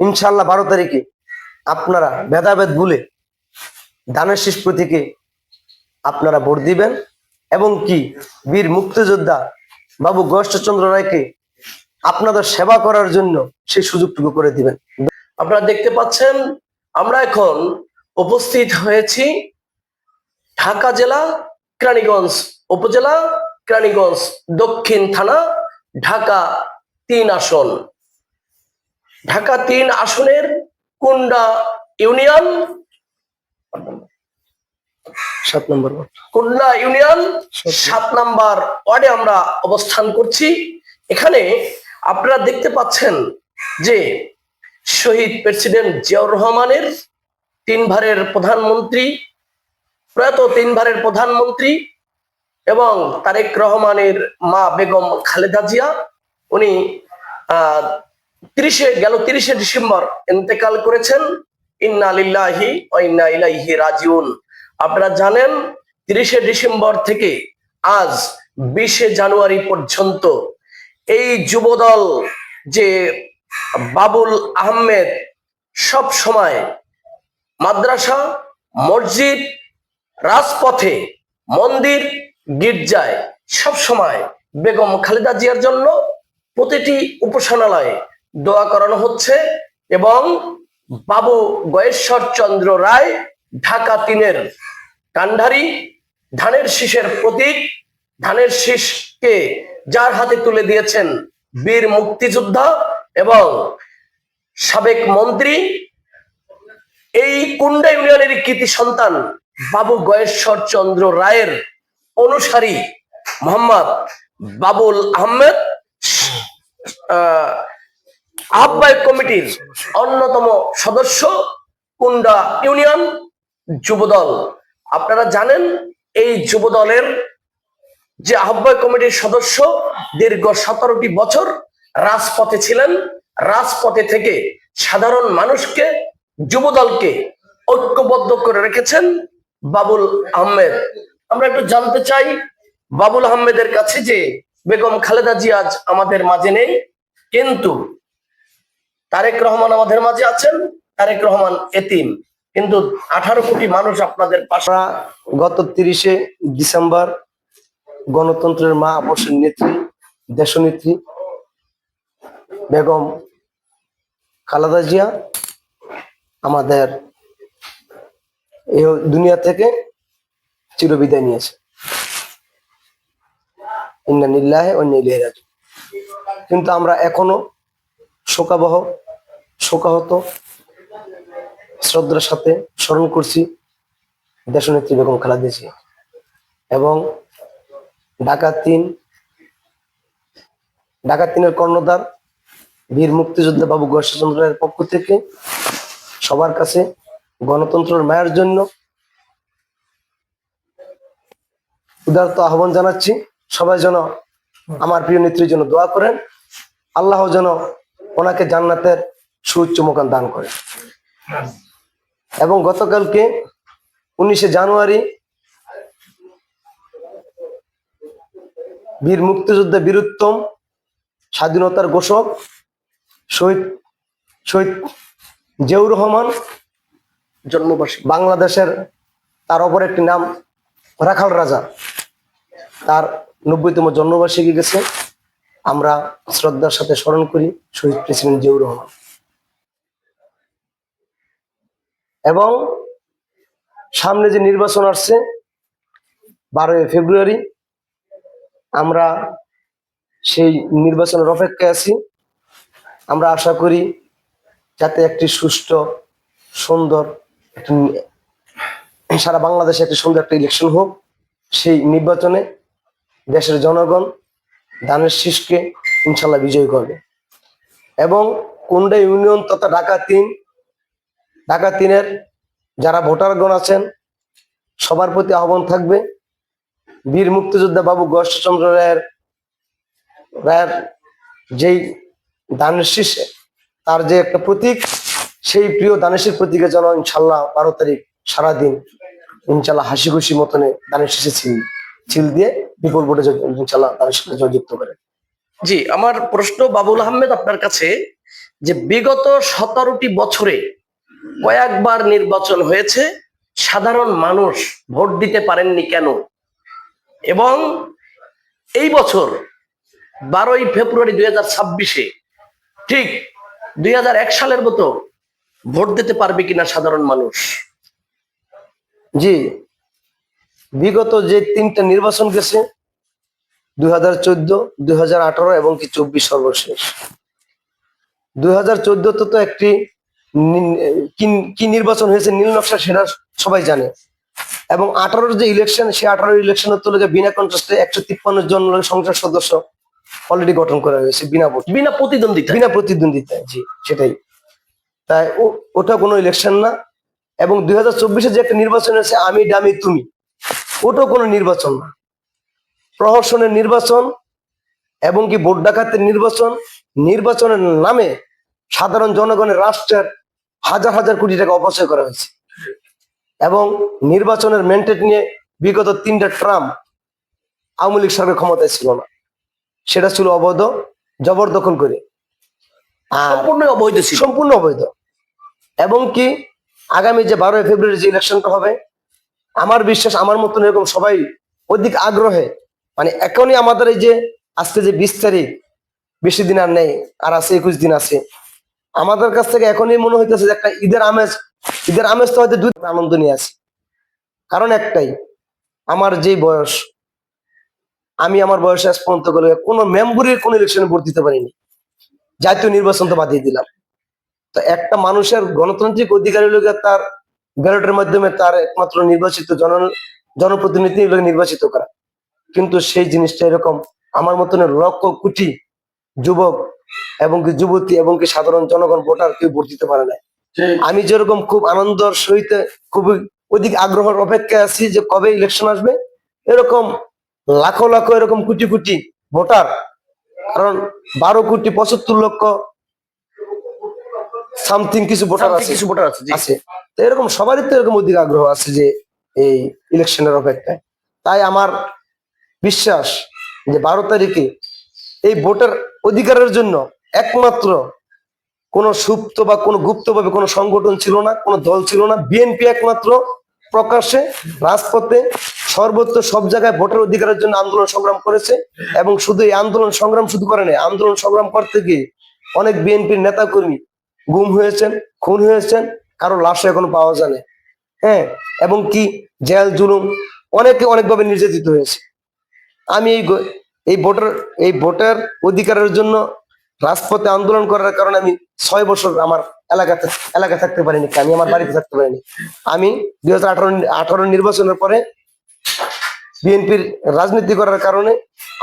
ইনশাল্লাহ বারো তারিখে আপনারা ভেদাভেদ ভুলে দানের শেষ প্রতীকে আপনারা ভোট দিবেন এবং কি বীর মুক্তিযোদ্ধা বাবু গয়েশ্বরচন্দ্র রায়কে আপনাদের সেবা করার জন্য সেই সুযোগটুকু করে দিবেন। আপনারা দেখতে পাচ্ছেন, আমরা এখন উপস্থিত হয়েছি ঢাকা জেলা, কেরানীগঞ্জ উপজেলা, কেরানীগঞ্জ দক্ষিণ থানা, ঢাকা তিন আসন। ঢাকা তিন আসনের কুন্ডা ইউনিয়ন সাত নম্বর কুন্ডা ইউনিয়ন সাত নম্বর। ওয়ার্ডে আমরা অবস্থান করছি। এখানে আপনারা দেখতে পাচ্ছেন যে শহীদ প্রেসিডেন্ট জিয়াউর রহমানের তিনবারের প্রধানমন্ত্রী প্রয়াত তিনবারের প্রধানমন্ত্রী এবং তারেক রহমানের মা বেগম খালেদা জিয়া উনি আহ তিরিশে, গেল তিরিশে ডিসেম্বর ইন্তেকাল করেছেন। ইন্না লিল্লাহি ইন্না ইলাইহি রাজিউন। আপনারা জানেন, তিরিশে ডিসেম্বর থেকে আজ বিশে জানুয়ারি পর্যন্ত এই যুবদল যে বাবুল আহমেদ সব সময় মাদ্রাসা, মসজিদ, রাজপথে মন্দির, গির্জায় সব সময় বেগম খালেদা জিয়ার জন্য প্রতিটি উপাসনালয়ে দোয়া করানো হচ্ছে এবং বাবু গয়েশ্বর চন্দ্র রায় ঢাকা তিনের কান্ডারি ধানের শীষের প্রতীক। ধানের শীষকে যার হাতে তুলে দিয়েছেন বীর মুক্তিযোদ্ধা এবং সাবেক মন্ত্রী। এই কুন্ডা ইউনিয়নের কৃতি সন্তান বাবু গয়েশ্বর চন্দ্র রায়ের অনুসারী মোহাম্মদ বাবুল আহমেদ। আহ, আহ্বায়ক কমিটির অন্যতম সদস্য কুন্ডা ইউনিয়ন যুবদল। আপনারা জানেন, এই যুবদলের যে আহ্বায়ক কমিটির সদস্য দীর্ঘ সতেরোটি বছর রাজপথে ছিলেন, রাজপথে থেকে সাধারণ মানুষকে, যুবদলকে ঐক্যবদ্ধ করে রেখেছেন বাবুল আহমেদ। আমরা একটু জানতে চাই বাবুল আহমেদের কাছে যে বেগম খালেদা জিয়াজ আমাদের মাঝে নেই, কিন্তু তারেক রহমান আমাদের মাঝে আছেন, তারেক রহমান এতিম। কিন্তু আঠারো কোটি মানুষ আপনাদের পাশে। গত তিরিশে ডিসেম্বর গণতন্ত্রের মা আপসের নেত্রী, দেশনেত্রী বেগম খালাদা জিয়া আমাদের এই দুনিয়া থেকে চিরবিদায় নিয়েছে। ইন্না নিল্লাহে ও নিলিহে কিন্তু আমরা এখনও শোকাবহ শোকাহত শ্রদ্ধার সাথে স্মরণ করছি দেশনেত্রী বেগম খালেদা জিয়া। এবং ঢাকা তিন, ঢাকা তিনের কর্ণধার বীর মুক্তিযোদ্ধা বাবু গর্ষচন্দ্রের পক্ষ থেকে সবার কাছে গণতন্ত্রের মায়ের জন্য উদারত আহ্বান জানাচ্ছি। সবাই যেন আমার প্রিয় নেত্রীর জন্য দোয়া করেন। আল্লাহ যেন ওনাকে জান্নাতের সুউচ্চ মোকান দান করে। এবং গতকালকে উনিশে জানুয়ারি বীর মুক্তিযোদ্ধা বীরুত্তম স্বাধীনতার ঘোষক শহীদ শহীদ জিয়াউর রহমান জন্মবার্ষিকী, বাংলাদেশের তার অপর একটি নাম রাখাল রাজা। তার নব্বইতম জন্মবার্ষিকী গেছে। আমরা শ্রদ্ধার সাথে স্মরণ করি শহীদ প্রেসিডেন্ট জিয়াউর রহমান। এবং সামনে যে নির্বাচন আসছে, বারোই ফেব্রুয়ারি, আমরা সেই নির্বাচনের অপেক্ষায় আছি। আমরা আশা করি যাতে একটি সুষ্ঠু, সুন্দর সারা বাংলাদেশে একটি সুন্দর একটা ইলেকশন হোক। সেই নির্বাচনে দেশের জনগণ, ধানের শীষকে ইনশাল্লাহ বিজয়ী করবে। এবং কুন্ডা ইউনিয়ন তথা ঢাকা তিন ঢাকা তিনের যারা ভোটারগণ আছেন, সবার প্রতি আহ্বান থাকবে। বীর মুক্তিযোদ্ধা বাবু গর্ষচন্দ্র রায়ের রায়ের যেই শীষে তার যে একটা প্রতীক, সেই প্রিয় দানেশের প্রতীকে যেন ইনশাল্লাহ বারো তারিখ সারাদিন ইনশাল্লাহ হাসি খুশি মতনে দানের ছিল ছিল দিয়ে বিপুল ভোটে ইনশাল্লাহ দানের সাথে জয়যুক্ত করে। জি, আমার প্রশ্ন বাবুল আহমেদ আপনার কাছে যে বিগত সতেরোটি বছরে কয়েকবার নির্বাচন হয়েছে, সাধারণ মানুষ ভোট দিতে পারেননি কেন? এবং এই বছর বারোই ফেব্রুয়ারি দুই হাজার ছাব্বিশে ঠিক দুই হাজার এক সালের মতো ভোট দিতে পারবে কিনা সাধারণ মানুষ? জি, বিগত যে তিনটা নির্বাচন গেছে, দুই হাজার চোদ্দ, দুই হাজার আঠারো এবং কি চব্বিশ সর্বশেষ। দুই হাজার চোদ্দতে তো একটি কি- নির্বাচন হয়েছে নীল নকশা সেটা সবাই জানে। এবং আঠারোর যে ইলেকশন সে আঠারো ইলেকশনের তুলকে বিনা কন্টেস্টে একশো তিপ্পান্ন জন সংসদ সদস্য অলরেডি গঠন করা হয়েছে বিনা ভোট। বিনা প্রতিদ্বন্দ্বিতা বিনা প্রতিদ্বন্দ্বিতায় জি সেটাই। তাই ওটা কোনো ইলেকশন না। এবং দুই হাজার চব্বিশে যে একটা নির্বাচন হয়েছে আমি ডামি তুমি ওটাও কোনো নির্বাচন না। প্রহসনের নির্বাচন এবং কি ভোট ডাকাতের নির্বাচন নির্বাচনের নামে সাধারণ জনগণের রাষ্ট্রের হাজার হাজার কোটি টাকা অপচয় করা হয়েছে। এবং নির্বাচনের মেন্টেট নিয়ে বিগত তিনটা ট্রাম আওয়ামী লীগ সরকার ক্ষমতায় ছিল না। সেটা ছিল অবৈধ জবরদখল করে। সম্পূর্ণ অবৈধ সম্পূর্ণ অবৈধ। এবং কি আগামী যে বারোই ফেব্রুয়ারি যে ইলেকশনটা হবে আমার বিশ্বাস আমার মতন এরকম সবাই অধিক আগ্রহে মানে এখনই আমাদের এই যে আজকে যে বিশ তারিখ বেশি দিন আর নেই আর আছে একুশ দিন আছে আমাদের কাছ থেকে এখনই মনে হইতেছে যে একটা ঈদের আমেজ ঈদের আমেজ তো হয়তো দুই আনন্দ নিয়ে আছে কারণ একটাই, আমার যে বয়স, আমি আমার বয়সে আজ পর্যন্ত করে কোনো মেম্বুরির কোনো ইলেকশনে ভোট দিতে পারিনি। জাতীয় নির্বাচন তো বাদিয়ে দিলাম। তো একটা মানুষের গণতান্ত্রিক অধিকার গিয়ে তার ব্যালটের মাধ্যমে তার একমাত্র নির্বাচিত জন, জনপ্রতিনিধি নির্বাচিত করা। কিন্তু সেই জিনিসটা এরকম, আমার মতন লক্ষ কোটি যুবক এবং কি যুবতী এবং কি সাধারণ জনগণ ভোটার কেউ ভোট দিতে পারে না আমি যেরকম খুব আনন্দর সহিত খুবই অধিক আগ্রহের অপেক্ষায় আছি যে কবে ইলেকশন আসবে এরকম লাখো লাখো এরকম কোটি কোটি ভোটার কারণ বারো কোটি পঁচাত্তর লক্ষ সামথিং কিছু ভোটার আছে। কিছু ভোটার আছে আছে। তো এরকম সবারই তো এরকম অধিক আগ্রহ আছে যে এই ইলেকশনের অপেক্ষায়। তাই আমার বিশ্বাস যে বারো তারিখে এই ভোটের অধিকারের জন্য একমাত্র কোন সুপ্ত বা কোন গুপ্তভাবে কোনো সংগঠন ছিল না, কোনো দল ছিল না, বিএনপি একমাত্র প্রকাশ্যে, রাজপথে সর্বত্র সব জায়গায় ভোটের অধিকারের জন্য আন্দোলন সংগ্রাম করেছে এবং শুধু এই আন্দোলন সংগ্রাম শুধু করে আন্দোলন সংগ্রাম করতে গিয়ে অনেক বিএনপির নেতাকর্মী গুম হয়েছেন, খুন হয়েছেন, কারও লাশ এখনও পাওয়া যায়। হ্যাঁ এবং কি জেল জুলুম অনেকে অনেকভাবে নির্যাতিত হয়েছে আমি এই এই ভোটার এই ভোটার অধিকারের জন্য রাজপথে আন্দোলন করার কারণে আমি ছয় বছর আমার এলাকাতে এলাকায় থাকতে পারিনি আমি আমার বাড়িতে থাকতে পারিনি। আমি দুই হাজার আঠারো আঠারো নির্বাচনের পরে বিএনপির রাজনীতি করার কারণে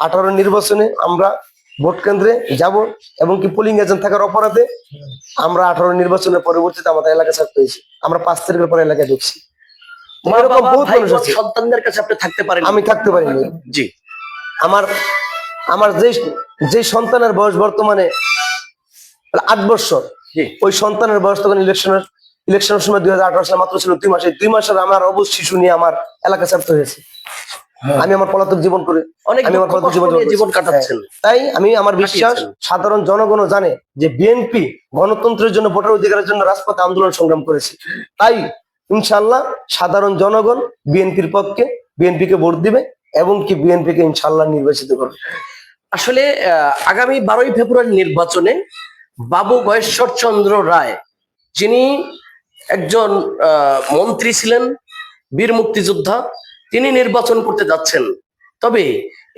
আঠারো নির্বাচনে আমরা ভোট কেন্দ্রে যাব এবং কি পোলিং এজেন্ট থাকার অপরাধে আমরা আঠারো নির্বাচনের পরবর্তীতে আমাদের এলাকা ছাড়তে হয়েছি। আমরা পাঁচ তারিখের পরে এলাকায় ঢুকছি। সন্তানদের কাছে আপনি থাকতে পারেন আমি থাকতে পারিনি। জি। আমার আমার যে যে সন্তানের বয়স বর্তমানে আট বছর ওই সন্তানের বয়স তখন ইলেকশনের ইলেকশনের সময় দুই হাজার আঠারো সালে মাত্র ছিল দুই মাসে দুই মাসের আমার অবুজ শিশু নিয়ে আমার এলাকা ছাড়তে হয়েছে। আমি আমার পলাতক জীবন করে অনেক আমি আমার পলাতক জীবন জীবন কাটাচ্ছেন। তাই আমি আমার বিশ্বাস সাধারণ জনগণও জানে যে বিএনপি গণতন্ত্রের জন্য ভোটার অধিকারের জন্য রাজপথে আন্দোলন সংগ্রাম করেছে। তাই ইনশাল্লাহ সাধারণ জনগণ বিএনপির পক্ষে বিএনপি কে ভোট দিবে। এবং কি বিএনপি কে ইনশাল্লাহ নির্বাচিত করবে। আসলে আগামী বারোই ফেব্রুয়ারি নির্বাচনে বাবু গয়েশ্বর চন্দ্র রায় যিনি একজন মন্ত্রী ছিলেন বীর মুক্তিযোদ্ধা তিনি নির্বাচন করতে যাচ্ছেন। তবে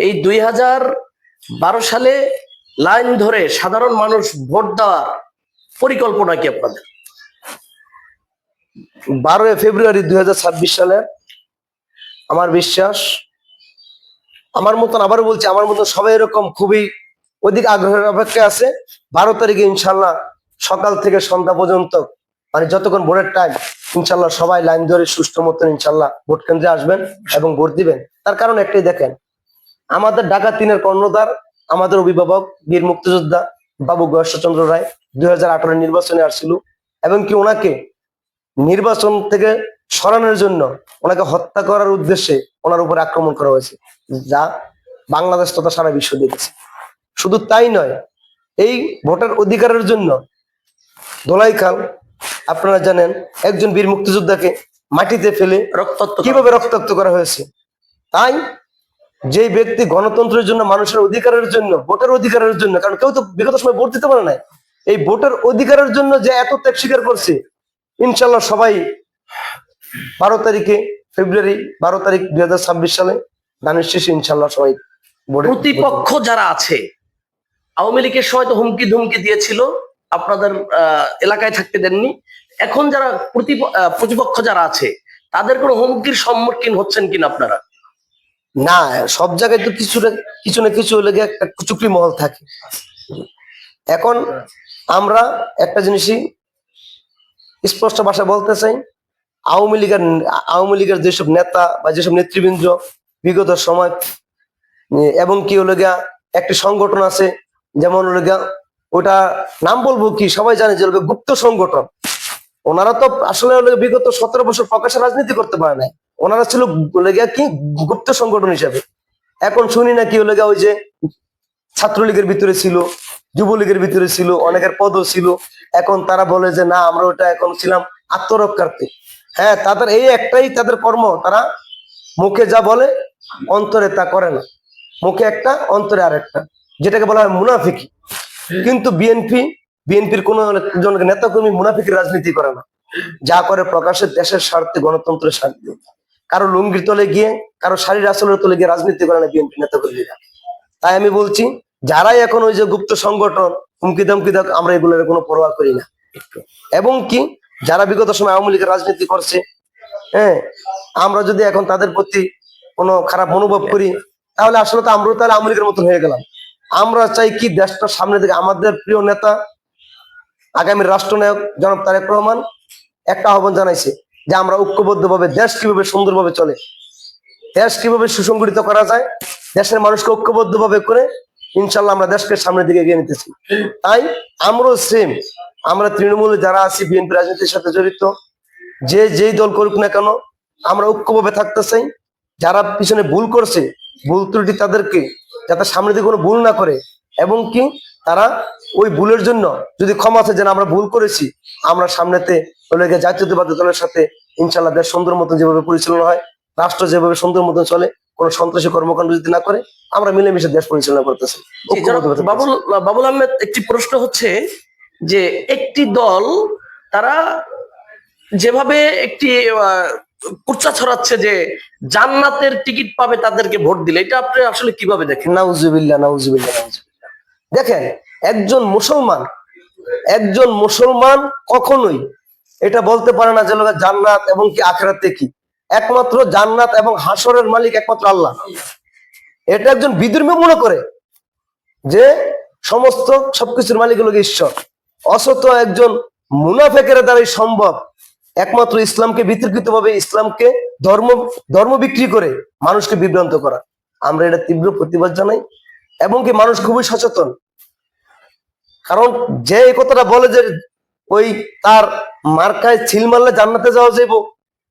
এই দুই হাজার বারো সালে লাইন ধরে সাধারণ মানুষ ভোট দেওয়ার পরিকল্পনা কি আপনাদের? বারোই ফেব্রুয়ারি দুই হাজার ছাব্বিশ সালে আমার বিশ্বাস আমার মতন আবার বলছি, আমার মতন সবাই এরকম খুবই অধিক আগ্রহের অপেক্ষা আছে। বারো তারিখে ইনশাল্লাহ সকাল থেকে সন্ধ্যা পর্যন্ত মানে যতক্ষণ ভোটের টাইম ইনশাল্লাহ সবাই লাইন ধরে সুষ্ঠু মতন ইনশাল্লাহ ভোট কেন্দ্রে আসবেন এবং ভোট দিবেন। তার কারণ একটাই দেখেন, আমাদের ঢাকা তিনের কর্ণধার, আমাদের অভিভাবক বীর মুক্তিযোদ্ধা বাবু গয়েশ্বরচন্দ্র রায় দুই হাজার আঠারো নির্বাচনে আসছিল এবং কি ওনাকে নির্বাচন থেকে সরানোর জন্য ওনাকে হত্যা করার উদ্দেশ্যে ওনার উপর আক্রমণ করা হয়েছে যা বাংলাদেশ তথা সারা বিশ্ব দেখেছে। শুধু তাই নয় এই ভোটার অধিকারের জন্য দোলাইখাল আপনারা জানেন একজন বীর মুক্তিযোদ্ধাকে মাটিতে ফেলে রক্তাক্ত কীভাবে রক্তাক্ত করা হয়েছে? তাই যেই ব্যক্তি গণতন্ত্রের জন্য মানুষের অধিকারের জন্য ভোটের অধিকারের জন্য কারণ কেউ তো বিগত সময় ভোট দিতে পারে না এই ভোটের অধিকারের জন্য যে এত ত্যাগ স্বীকার করছে ইনশাল্লাহ সবাই বারো তারিখে ফেব্রুয়ারি বারো তারিখ দুই হাজার ছাব্বিশ সালে দানের শেষে ইনশাল্লাহ সবাই প্রতিপক্ষ যারা আছে আওয়ামী লীগের সময় তো হুমকি ধুমকি দিয়েছিল আপনাদের এলাকায় থাকতে দেননি। এখন যারা প্রতিপক্ষ যারা আছে তাদের কোনো হুমকির সম্মুখীন হচ্ছেন কিনা আপনারা? না সব জায়গায় তো কিছু না কিছু না কিছু লেগে একটা চুকরি মহল থাকে। এখন আমরা একটা জিনিসই স্পষ্ট ভাষায় বলতে চাই আওয়ামী লীগের আওয়ামী লীগের যেসব নেতা বা যেসব নেতৃবৃন্দ বিগত সময়, এবং কি হলো গিয়া, একটি সংগঠন আছে, যেমন হলো গিয়া, ওটা নাম বলব কি, সবাই জানে যে গুপ্ত সংগঠন। ওনারা তো আসলে বিগত সতেরো বছর প্রকাশ্যে রাজনীতি করতে পারে নাই। ওনারা ছিল গিয়া কি, গুপ্ত সংগঠন হিসাবে। এখন শুনি না কি হলো গিয়া ওই যে ছাত্রলীগের ভিতরে ছিল, যুবলীগের ভিতরে ছিল, অনেকের পদও ছিল। এখন তারা বলে যে, না, আমরা ওটা এখন ছিলাম আত্মরক্ষার্থে। হ্যাঁ তাদের এই একটাই তাদের কর্ম। তারা মুখে যা বলে, অন্তরে তা করে না। মুখে একটা, অন্তরে আরেকটা। যেটাকে বলা হয় মুনাফিকি। কিন্তু বিএনপি বিএনপির কোন একজন নেতা কর্মী মুনাফিকের রাজনীতি করে না। যা করে প্রকাশে দেশের স্বার্থে, গণতন্ত্রের স্বার্থে। কারও লুঙ্গির তলে গিয়ে, কারও শাড়ির আসলের তলে গিয়ে রাজনীতি করে না বিএনপি নেতা কর্মীরা তাই আমি বলছি, যারাই এখন ওই যে গুপ্ত সংগঠন হুমকি দামকি দাম আমরা এগুলোর কোনো পরোয়া করি না। এবং কি? যারা বিগত সময় আওয়ামী লীগের রাজনীতি করছে হ্যাঁ আমরা যদি এখন তাদের প্রতি কোনো খারাপ অনুভব করি, তাহলে আসলে তো আমরাও তাহলে আওয়ামী লীগের মতন হয়ে গেলাম। আমরা চাই কি দেশটা সামনে দিকে আমাদের প্রিয় নেতা, আগামী রাষ্ট্রনায়ক জনাব তারেক রহমান একটা আহ্বান জানাইছে যে আমরা ঐক্যবদ্ধভাবে দেশ কীভাবে সুন্দরভাবে চলে, দেশ কীভাবে সুসংগঠিত করা যায়, দেশের মানুষকে ঐক্যবদ্ধভাবে করে ইনশাল্লাহ আমরা দেশকে সামনের দিকে এগিয়ে নিতেছি। তাই আমরাও সেম আমরা তৃণমূলে যারা আছি বিএনপি রাজনীতির সাথে জড়িত যে যেই দল করুক না কেন আমরা ঐক্যভাবে থাকতে চাই যারা পিছনে ভুল করছে ভুল ত্রুটি তাদেরকে যাতে সামনে দিকে কোনো ভুল না করে এবং কি তারা ওই ভুলের জন্য যদি ক্ষমা আছে যেন আমরা ভুল করেছি আমরা সামনেতে জাতীয়তাবাদী দলের সাথে ইনশাল্লাহ দেশ সুন্দর মতন যেভাবে পরিচালনা হয় রাষ্ট্র যেভাবে সুন্দর মতন চলে কোনো সন্ত্রাসী কর্মকাণ্ড যদি না করে আমরা মিলেমিশে দেশ পরিচালনা করতেছি। বাবুল বাবুল আহমেদ একটি প্রশ্ন হচ্ছে যে একটি দল তারা যেভাবে একটি কুচ্চা ছড়াচ্ছে যে জান্নাতের টিকিট পাবে তাদেরকে ভোট দিলে, এটা আপনি আসলে কীভাবে দেখেন? নাউজুবিল্লাহ নাউজুবিল্লাহ নাউজুবিল্লাহ। দেখেন, একজন মুসলমান একজন মুসলমান কখনোই এটা বলতে পারে না যে জান্নাত এবং কি আখরাতে কি। একমাত্র জান্নাত এবং হাসরের মালিক একমাত্র আল্লাহ। এটা একজন বিদুর্মী মনে করে যে সমস্ত সবকিছুর মালিক হলো ঈশ্বর। অসত একজন মুনাফেকের দ্বারাই সম্ভব। একমাত্র ইসলামকে বিতর্কিত ভাবে ইসলামকে ধর্ম ধর্ম বিক্রি করে মানুষকে বিভ্রান্ত করা। আমরা এটা তীব্র প্রতিবাদ জানাই এবং কি মানুষ খুবই সচেতন। কারণ যে এই কথাটা বলে যে ওই তার মার্কায় ছিল মারলে জান্নাতে যাওয়া যাইব,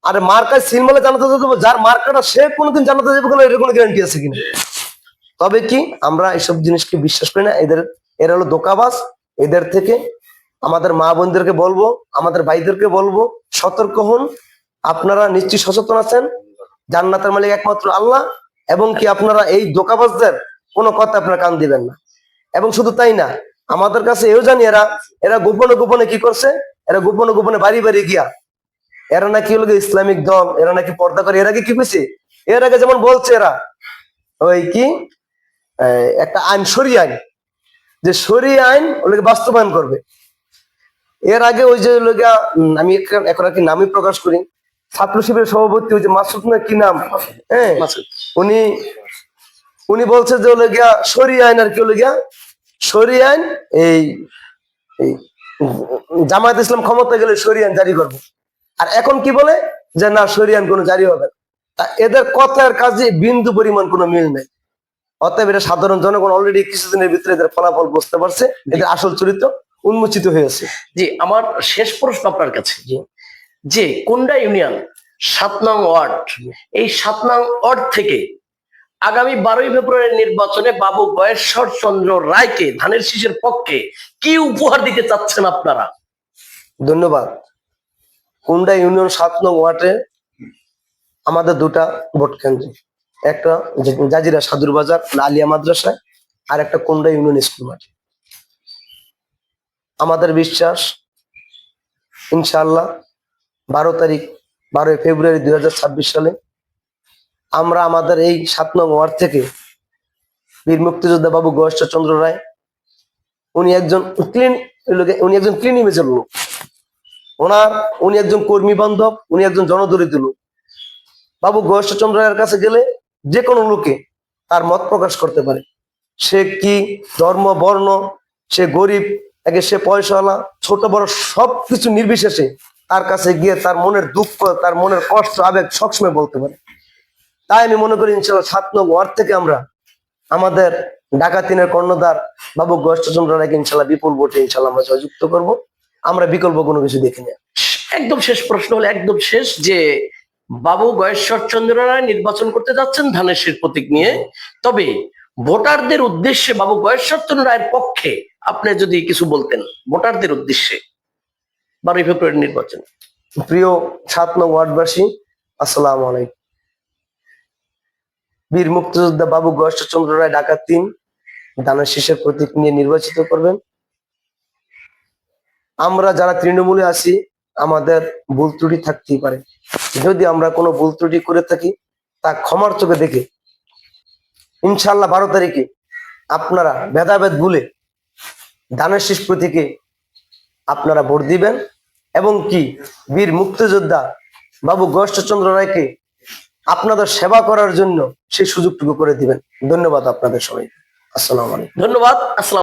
আরে মার্কায় ছিল মারলে জান্নাতে যাওয়া যাব যার মার্কাটা সে কোনোদিন জান্নাতে যাবে কিনা এর কোনো গ্যারান্টি আছে কিনা। তবে কি আমরা এসব জিনিসকে বিশ্বাস করি না, এদের, এরা হলো দোকাবাজ, এদের থেকে আমাদের মা বোনদেরকে বলব, আমাদের ভাইদেরকে বলব, সতর্ক হন। আপনারা নিশ্চয়ই সচেতন আছেন। জান্নাতের মালিক একমাত্র আল্লাহ। এবং কি আপনারা এই দোকাবাজদের কোনো কথা আপনারা কান দিবেন না। এবং শুধু তাই না, আমাদের কাছে এও জানি এরা এরা গোপনে গোপনে কি করছে? এরা গোপনে গোপনে বাড়ি বাড়ি গিয়া, এরা নাকি হলো ইসলামিক দল, এরা নাকি পর্দা করে, এর আগে কি করছে এর আগে যেমন বলছে এরা, ওই কি? একটা আইন সরি আইন। যে সরি আইন ওগুলোকে বাস্তবায়ন করবে। এর আগে ওই যে আমি এখন আর কি নামই প্রকাশ করি ছাত্র শিবিরের সভাপতি ওই যে মাসুদ না কি নাম? হ্যাঁ উনি উনি বলছে যে হলো গিয়া সরি আইন আর কি হলো গিয়া সরি আইন এই জামায়াত ইসলাম ক্ষমতা গেলে সরি আইন জারি করব। আর এখন কি বলে? যে না সরি আইন কোনো জারি হবে না। এদের কথার কাজে বিন্দু পরিমাণ কোনো মিল নেই। অতএব এটা সাধারণ জনগণ অলরেডি কিছুদিনের ভিতরে এদের ফলাফল বুঝতে পারছে। এদের আসল চরিত্র। উন্মোচিত হয়েছে। জি আমার শেষ প্রশ্ন আপনার কাছে। যে কোন্ডা ইউনিয়ন? সাত নং ওয়ার্ড এই সাত নং ওয়ার্ড থেকে আগামী বারোই ফেব্রুয়ারি নির্বাচনে বাবু গয়েশ্বর চন্দ্র রায়কে ধানের শীষের পক্ষে কি উপহার দিতে চাচ্ছেন আপনারা? ধন্যবাদ। কুন্ডা ইউনিয়ন সাত নং ওয়ার্ডে আমাদের দুটা ভোট কেন্দ্র। একটা জাজিরা সাদুর বাজার আলিয়া মাদ্রাসায় আর একটা কুন্ডা ইউনিয়ন স্কুল মাঠে। আমাদের বিশ্বাস, ইনশাআল্লাহ, বারো তারিখ, বারোই ফেব্রুয়ারি দুই হাজার ছাব্বিশ সালে আমরা আমাদের এই সাত নং ওয়ার্ড থেকে বীর মুক্তিযোদ্ধা বাবু চন্দ্র রায়, উনি একজন ক্লিন উনি একজন ক্লিন ইমেজের লোক। ওনার, উনি একজন কর্মী বান্ধব, উনি একজন জনদরিদ্র লোক। বাবু চন্দ্র রায়ের কাছে গেলে যে কোনো লোকে তার মত প্রকাশ করতে পারে। সে কি ধর্ম, বর্ণ, সে গরিব একে সে পয়সাওয়ালা, ছোট, বড় সব কিছু নির্বিশেষে তার কাছে গিয়ে তার মনের দুঃখ, তার মনের কষ্ট, আবেগ সবসময় বলতে পারে। তাই আমি মনে করি, ইনশাল্লাহ, সাত নং ওয়ার্ড থেকে আমরা আমাদের ডাকাতিনের কর্ণধার বাবু গয়েশচন্দ্র রায়কে ইনশাল্লাহ বিপুল ভোটে ইনশাল্লাহ আমরা জয়যুক্ত করব। আমরা বিকল্প কোনো কিছু দেখি না। একদম শেষ প্রশ্ন হলো, একদম শেষ, যে বাবু গয়েশ্বর চন্দ্র রায় নির্বাচন করতে যাচ্ছেন ধানের প্রতীক নিয়ে। তবে ভোটারদের উদ্দেশ্যে বাবু গয়েশ্বর চন্দ্র রায়ের পক্ষে আপনি যদি কিছু বলতেন, ভোটারদের উদ্দেশ্যে, বারোই ফেব্রুয়ারি নির্বাচন। প্রিয় সাত নং ওয়ার্ডবাসী, আসসালাম আলাইকুম। বীর মুক্তিযোদ্ধা বাবু গয়েশচন্দ্র রায় ডাকাত তিন, দানের শীষের প্রতীক নিয়ে নির্বাচিত করবেন। আমরা যারা তৃণমূলে আছি, আমাদের ভুল ত্রুটি থাকতেই পারে। যদি আমরা কোনো ভুল ত্রুটি করে থাকি, তা ক্ষমার চোখে দেখে ইনশাল্লাহ বারো তারিখে আপনারা ভেদাভেদ ভুলে দানের শেষ প্রতীকে আপনারা ভোট দিবেন এবং কি বীর মুক্তিযোদ্ধা বাবু গোষ্ঠচন্দ্র রায়কে আপনাদের সেবা করার জন্য সেই সুযোগটুকু করে দিবেন। ধন্যবাদ আপনাদের সবাই আসসালাম ধন্যবাদ। আসসালাম